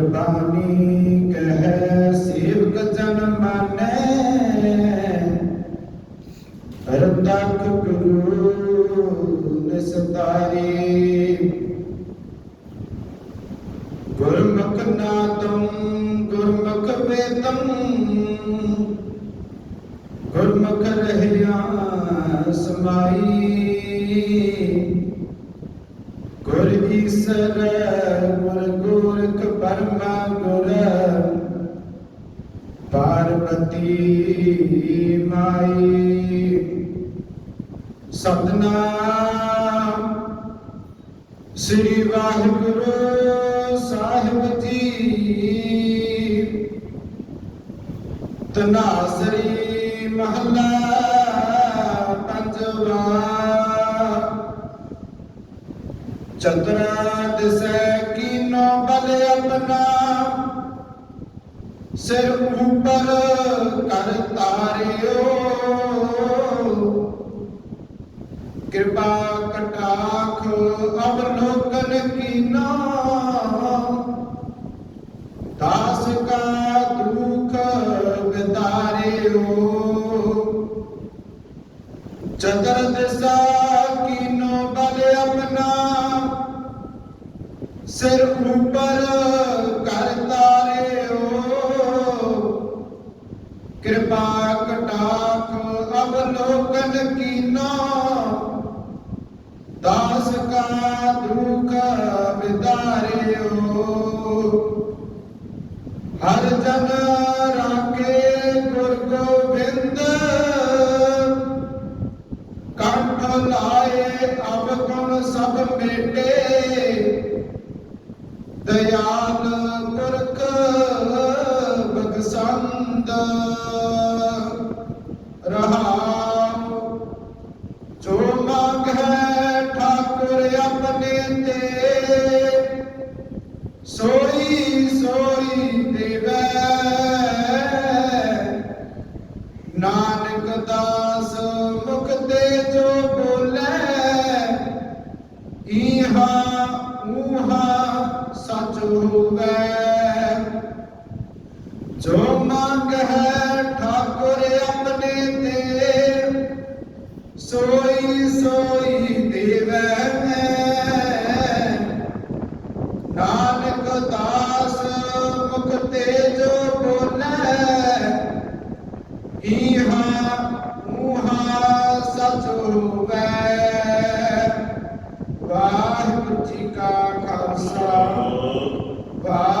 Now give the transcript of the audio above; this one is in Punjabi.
ਗੁਰਬਾਣੀ ਕਹੈ, ਸੇਵਕ ਜਨ ਮਾਨੈ। ਰਤਕ ਗੁਰੂ ਨਿਸਤਾਰੀ। ਗੁਰਮੁਖ ਨਾਦੰ ਗੁਰਮੁਖ ਵੇਦੰ ਗੁਰਮੁਖ ਰਹਿਆ ਸਮਾਈ। ਗੁਰ ਈਸਰ ਗੁਰ ਗੋਰਖ ਪਰਮਾ ਗੁਰ ਪਾਰਵਤੀ ਮਾਈ ਸਤਨਾਮ ਸ੍ਰੀ ਵਾਹਿਗੁਰੂ ਸਾਹਿਬ ਜੀ। ਤਨਾਸਰੀ ਮਹੱਲਾ ਚਤਰਾ ਦਿਸੈ ਕੀਨੋ ਬਲ ਆਪਣਾ। ਸਿਰ ਉੱਪਰ ਕਰ ਤਾਰਿਓ। ਕਿਰਪਾ ਕਟਾਖ ਅਵਲੋਕਨ ਕੀਨਾ। ਦਾਸ ਕਾ ਦੁਖ ਵਿਦਾਰਿਓ ਚਤਰ ਦਿਸਾ ਸਿਰ ਉੱਪਰ ਕਰ ਤਾਰਿਓ ਕਿਰਪਾ ਕਟਾਖ ਅਵਲੋਕਨ ਕੀਨਾ। ਦਾਸ ਕਾ ਦੁਖ ਵਿਦਾਰਿਓ ਹਰ ਜਨ ਰਾਖੇ ਗੁਰ ਗੋਬਿੰਦ। ਕੰਠ ਲਾਏ ਅਬ ਗੁਣ ਸਭ ਮੇਟੇ। ਦਇਆਲ ਪੁਰਖ ਬਖਸ਼ੰਦ ਰਹਾਉ ਜੋ ਮੰਗ ਹੈ ਠਾਕੁਰ ਆਪਣੇ ਤੇ, ਸੋਈ ਸੋਈ ਦੇਵੈ। ਨਾਨਕ ਦਾਸ ਮੁਖ ਤੇ ਜੋ ਬੋਲੇ, ਈਹਾ ਊਹਾ ਹੋਵੇ ਜੋ ਮੰਗ ਹੈ ਠਾਕੁਰ ਆਪਣੇ ਤੇ, ਸੋਈ ਸੋਈ ਦੇਵੈ ਨਾਨਕ ਦਾਸ ਮੁਖ ਤੇ ਜੋ ਬੋਲੇ, ਈਹਾ ਊਹਾ ਸਚ ਹੋਵੇ। ਵਾਹਿਗੁਰੂ ਜੀ ਕਾ ਖਾਲਸਾ। Pai.